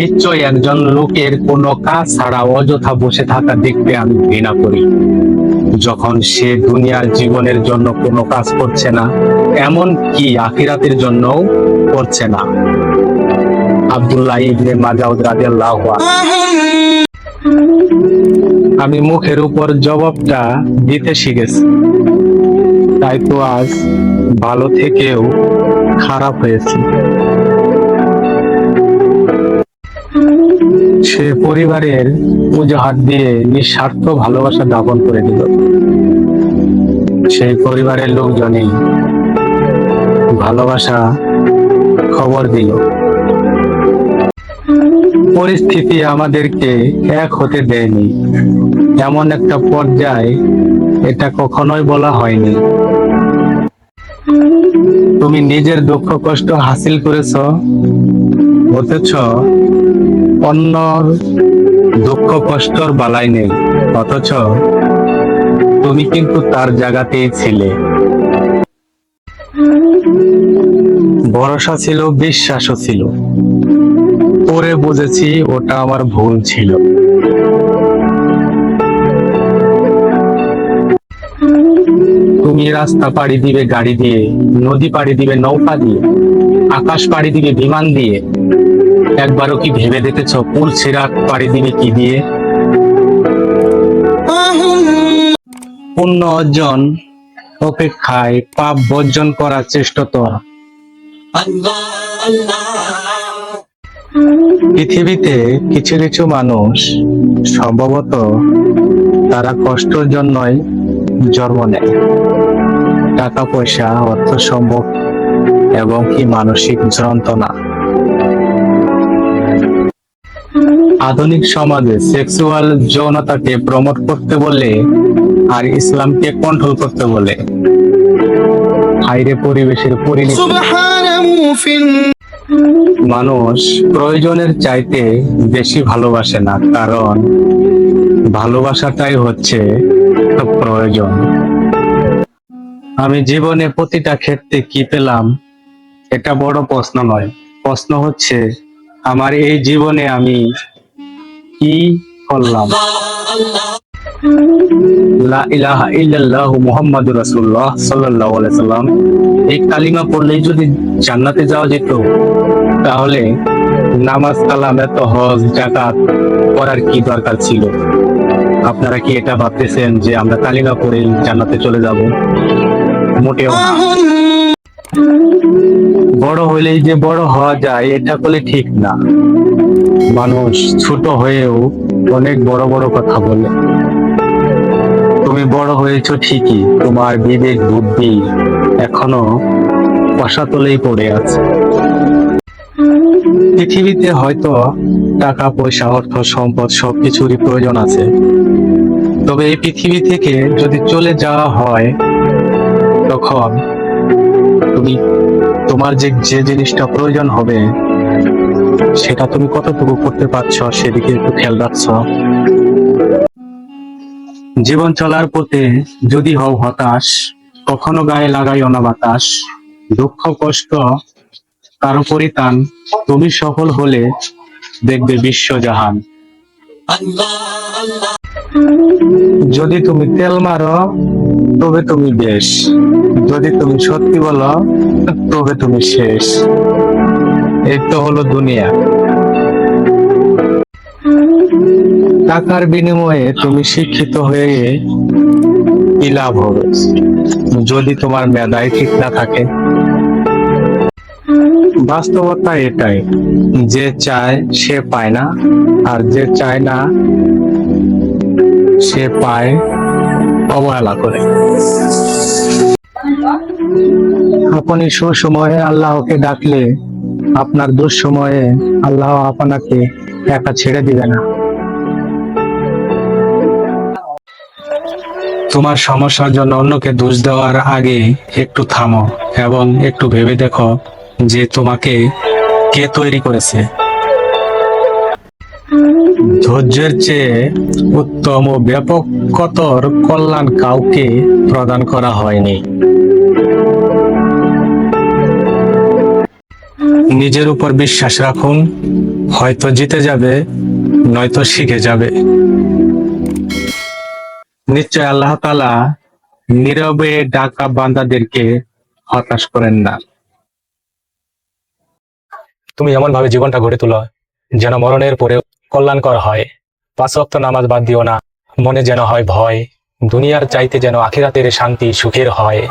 নিশ্চয় একজন লোকের কোনো কাজ ছাড়া অযথা বসে থাকা দেখতে আমি ঘৃণা করি। যখন সে দুনিয়ার জীবনের জন্য কোনো কাজ করছে না, এমন কি আখিরাতের জন্যও করছে না। আব্দুল্লাহ ইবনে মাজাউদ রাদিয়াল্লাহু আমি মুখের উপর জবাবটা দিতে শিখেছি। তাই তো আজ ভালো থেকেও খারাপ হয়েছে। সে পরিবারের অজুহাত দিয়ে নিঃস্বার্থ ভালোবাসা দাপন করে দিল। সেই পরিবারের লোকজনই ভালোবাসা খবর দিল। পরিস্থিতি আমাদেরকে এক হতে দেয়নি। এমন একটা পর্যায়ে এটা কখনোই বলা হয়নি। তুমি নিজের দুঃখ কষ্ট হাসিল করেছ অথচ অন্যর দুঃখ কষ্টর বালাই নেই। অথচ তুমি কিন্তু তার জায়গাতেই ছিলে। ভরসা ছিল, বিশ্বাসও ছিল। পরে বুঝেছি ওটা আমার ভুল ছিল। তুমি রাস্তা পাড়ি দিবে গাড়ি দিয়ে, নদী পাড়ি দিবে নৌকা দিয়ে, আকাশ পাড়ি দিবে বিমান দিয়ে একবারও কি ভেবে দেখেছ পুল সিরাত পাড়ি দিবে কি দিয়ে? পুণ্য অর্জন, অপেক্ষায় পাপ বর্জন করার চেষ্টা তো। পৃথিবীতে কিছু কিছু মানুষ সম্ভবত তারা কষ্টের জন্যই জন্ম নেয়। টাকা পয়সা, অর্থ সম্ভব এবং কি মানসিক যন্ত্রণা। আধুনিক সমাজে সেক্সুয়াল যৌনতাকে প্রমোট করতে বলে আর ইসলামকে কন্ট্রোল করতে বলে হাইরে পরিবেশের পরিণতি। মানুষ প্রয়োজনের চাইতে বেশি ভালোবাসে না কারণ ভালোবাসাটাই হচ্ছে প্রয়োজন। আমি জীবনে প্রতিটা ক্ষেত্রে কি পেলাম এটা বড় প্রশ্ন নয়। প্রশ্ন হচ্ছে আমার এই জীবনে আমি কি করলাম। এই কালিমা পড়লেই যদি জান্নাতে যাওয়া যেত, তাহলে নামাজ করার কি দরকার ছিল? আপনারা কি এটা ভাবতেছেন যে আমরা কালিমা পড়ে জান্নাতে চলে যাব? মোটেও না। বড় হইলেই যে বড় হওয়া যায়, এটা বলে ঠিক না। মানুষ ছোট হয়েও অনেক বড় বড় কথা বলে। তুমি বড় হয়েছো ঠিকই, তোমার বিবেক, বুদ্ধি এখনও পশাতলেই পড়ে আছে। পৃথিবীতে হয়তো টাকা, পয়সা, অর্থ, সম্পদ সবকিছুরই প্রয়োজন আছে। তবে এই পৃথিবী থেকে যদি চলে যাওয়া হয়, তখন তুমি তোমার যে যে জিনিসটা প্রয়োজন হবে, সেটা তুমি কতটুকু করতে পারছ সেদিকে একটু খেয়াল রাখছো। জীবন চলার পথে যদি হও হতাশ, কখনো গায়ে লাগাইও না বাতাস, দুঃখ, কষ্ট, কারও পরিতান তুমি সফল হলে দেখবে বিশ্বজাহান যদি তুমি তেল মারো, তবে তুমি বেশ যদি তুমি সত্যি বলো, তবে তুমি শেষ। এই তো হলো দুনিয়া। টাকার বিনিময়ে তুমি শিক্ষিত হয়ে কি লাভ হবে? যদি তোমার মেধাই ঠিক না থাকে। বাস্তবতা এটাই, যে চায় সে পায় না, আর যে চায় না, সে পায় অবহেলা করে। আপনি সুসময়ে আল্লাহকে ডাকলে, আপনার দুঃসময়ে আল্লাহ আপনাকে একা ছেড়ে দিবে না। তোমার সমস্যার জন্য অন্যকে দোষ দেওয়ার আগে একটু থামো এবং একটু ভেবে দেখো যে তোমাকে কে তৈরি করেছে। ধৈর্যের চেয়ে উত্তম ও ব্যাপকতর কল্যাণ কাউকে প্রদান করা হয়নি। নিজের উপর বিশ্বাস রাখুন, হয়তো জিতে যাবে, নয়তো শিখে যাবে। নিশ্চয় আল্লাহ তালা নীরবে ডাকা বান্দাদেরকে হতাশ করেন না। তুমি এমন ভাবে জীবনটা গড়ে তোলো যেন মরণের পরে কল্যাণকর হয়। পাঁচ ওয়াক্ত নামাজ বাদ দিও না, মনে যেন হয় ভয়। দুনিয়ার চাইতে যেন আখিরাতের শান্তি সুখের হয়।